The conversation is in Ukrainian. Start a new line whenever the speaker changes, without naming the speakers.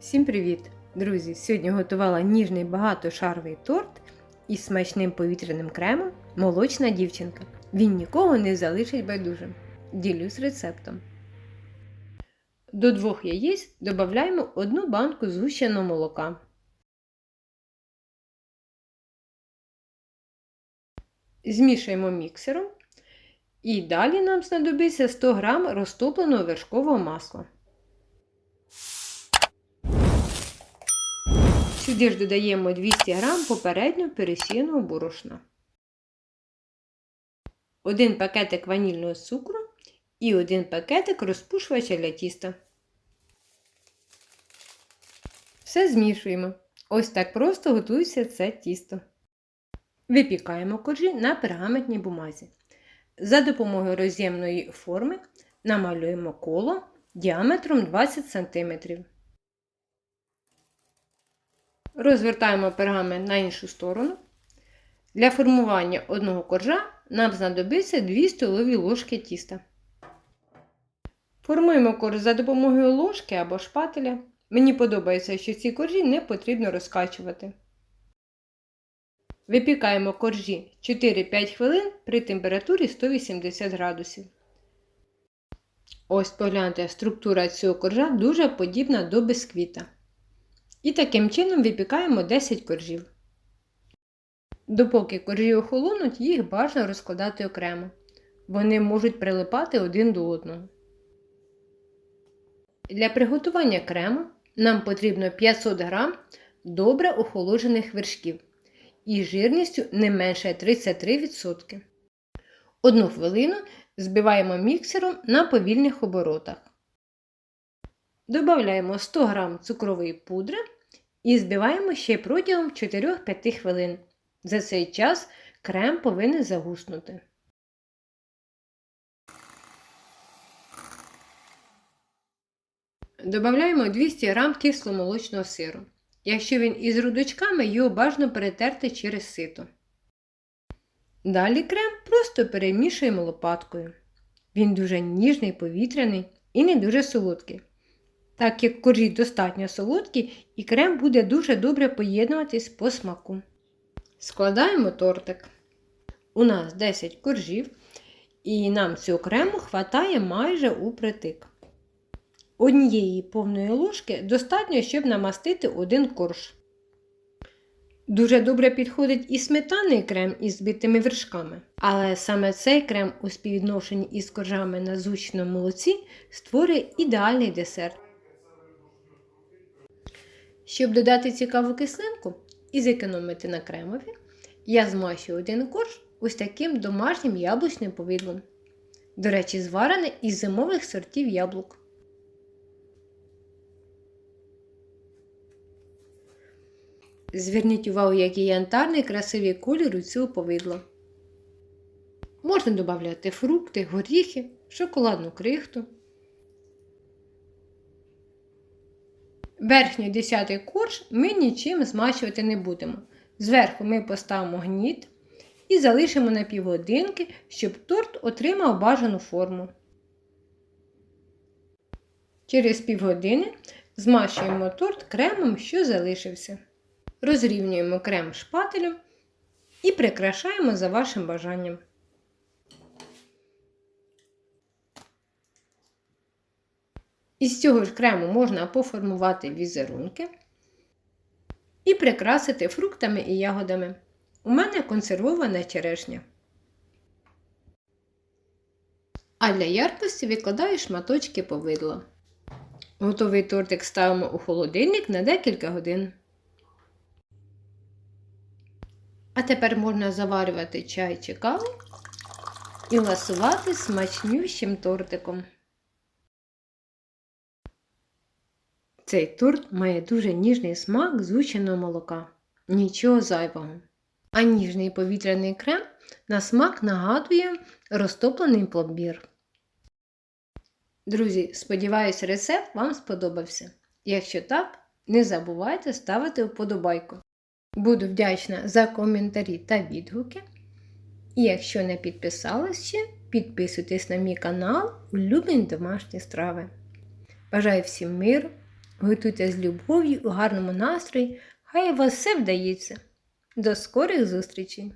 Всім привіт! Друзі! Сьогодні готувала ніжний багатошаровий торт із смачним повітряним кремом Молочна дівчинка. Він нікого не залишить байдужим. Ділюсь рецептом. До двох яєць додаємо одну банку згущеного молока. Змішуємо міксером. І далі нам знадобиться 100 г розтопленого вершкового масла. Сюди додаємо 200 г попередньо пересіяного борошна, 1 пакетик ванільного цукру і 1 пакетик розпушувача для тіста. Все змішуємо. Ось так просто готується це тісто. Випікаємо коржі на пергаментній бумазі. За допомогою роз'ємної форми намалюємо коло діаметром 20 см. Розвертаємо пергамент на іншу сторону. Для формування одного коржа нам знадобиться 2 столові ложки тіста. Формуємо корж за допомогою ложки або шпателя. Мені подобається, що ці коржі не потрібно розкачувати. Випікаємо коржі 4-5 хвилин при температурі 180 градусів. Ось погляньте, структура цього коржа дуже подібна до бисквіта. І таким чином випікаємо 10 коржів. Допоки коржі охолонуть, їх бажано розкладати окремо. Вони можуть прилипати один до одного. Для приготування крему нам потрібно 500 г добре охолоджених вершків із жирністю не менше 33%. Одну хвилину збиваємо міксером на повільних оборотах. Додаємо 100 г цукрової пудри і збиваємо ще протягом 4-5 хвилин. За цей час крем повинен загуснути. Додаємо 200 г кисломолочного сиру. Якщо він із грудочками, його бажано перетерти через сито. Далі крем просто перемішуємо лопаткою. Він дуже ніжний, повітряний і не дуже солодкий. Так як коржі достатньо солодкі, і крем буде дуже добре поєднуватись по смаку. Складаємо тортик. У нас 10 коржів, і нам цього крему хватає майже у притик. Однієї повної ложки достатньо, щоб намастити один корж. Дуже добре підходить і сметанний крем із збитими вершками, але саме цей крем у співвідношенні із коржами на зучному молоці створює ідеальний десерт. Щоб додати цікаву кислинку і зекономити на кремові, я змащую один корж ось таким домашнім яблучним повидлом. До речі, зварене із зимових сортів яблук. Зверніть увагу, який янтарний красивий колір у цього повидла. Можна додати фрукти, горіхи, шоколадну крихту. Верхній десятий корж ми нічим змащувати не будемо. Зверху ми поставимо гніт і залишимо на півгодинки, щоб торт отримав бажану форму. Через півгодини змащуємо торт кремом, що залишився. Розрівнюємо крем шпателем і прикрашаємо за вашим бажанням. Із цього ж крему можна поформувати візерунки і прикрасити фруктами і ягодами. У мене консервована черешня. А для яркості викладаю шматочки повидла. Готовий тортик ставимо у холодильник на декілька годин. А тепер можна заварювати чай чи каву і ласувати смачнющим тортиком. Цей торт має дуже ніжний смак згущеного молока. Нічого зайвого. А ніжний повітряний крем на смак нагадує розтоплений пломбір. Друзі, сподіваюся, рецепт вам сподобався. Якщо так, не забувайте ставити вподобайку. Буду вдячна за коментарі та відгуки. І якщо не підписались ще, підписуйтесь на мій канал Улюблені домашні страви. Бажаю всім миру, Готуйте з любов'ю у гарному настрої, хай у вас все вдається. До скорих зустрічей!